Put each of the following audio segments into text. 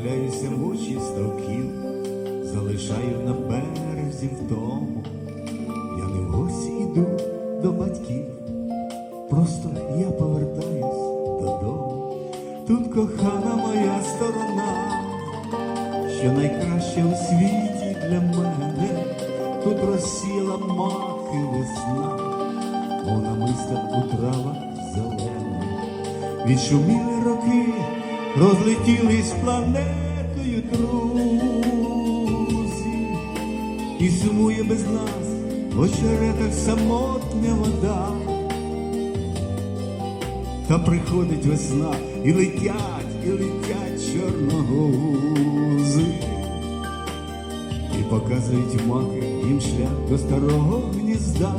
задивляюся в очі ставків, залишаю на березі вдому. Я не в гості йду до батьків, просто я повертаюсь додому. Тут кохана моя сторона, що найкраще у світі для мене, тут розсіла маки весна, мов намиста у травах зелених. Відшуміли роки, розлетілись планетою друзі, і сумує без нас в очеретах самотня вода. Та приходить весна і летять, і летять чорногузи, і показують маки їм шлях до старого гнізда.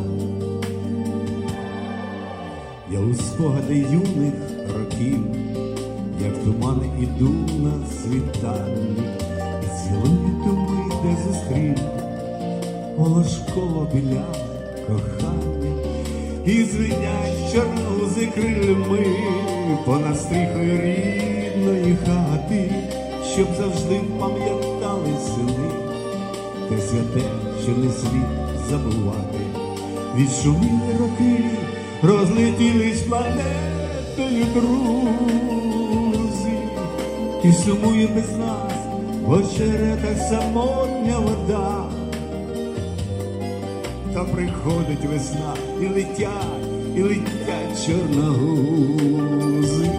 Я у спогади юних років, як тумани іду на світанні, і цілую думи, де зустрів волошково біля кохання, і звинять чорнузи крильми понад стріхою рідної хати, щоб завжди пам'ятали сини, те святе, що не слід забувати. Відшуміли роки, розлетілись планетою друзі, і сумує без нас в очеретах самотня вода. Та приходить весна і летять, і летять чорногузи,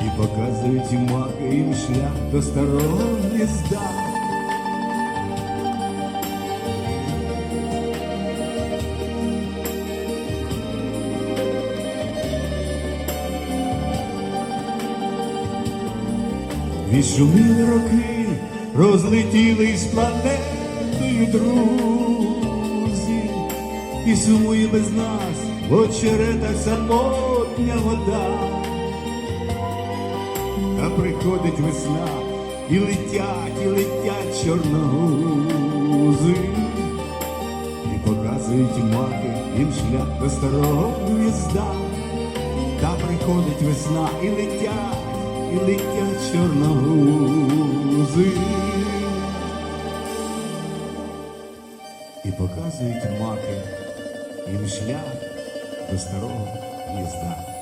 і показують маки їм шлях до старого гнізда. Відшуміли роки, розлетілись планетою друзі, і сумує без нас в очеретах самотня вода. Та приходить весна, і летять, і летять чорногузи, і показують маки їм шлях до старого гнізда. Та приходить весна і летять, і летять чорногузи. І показують маки їм шлях до старого гнізда.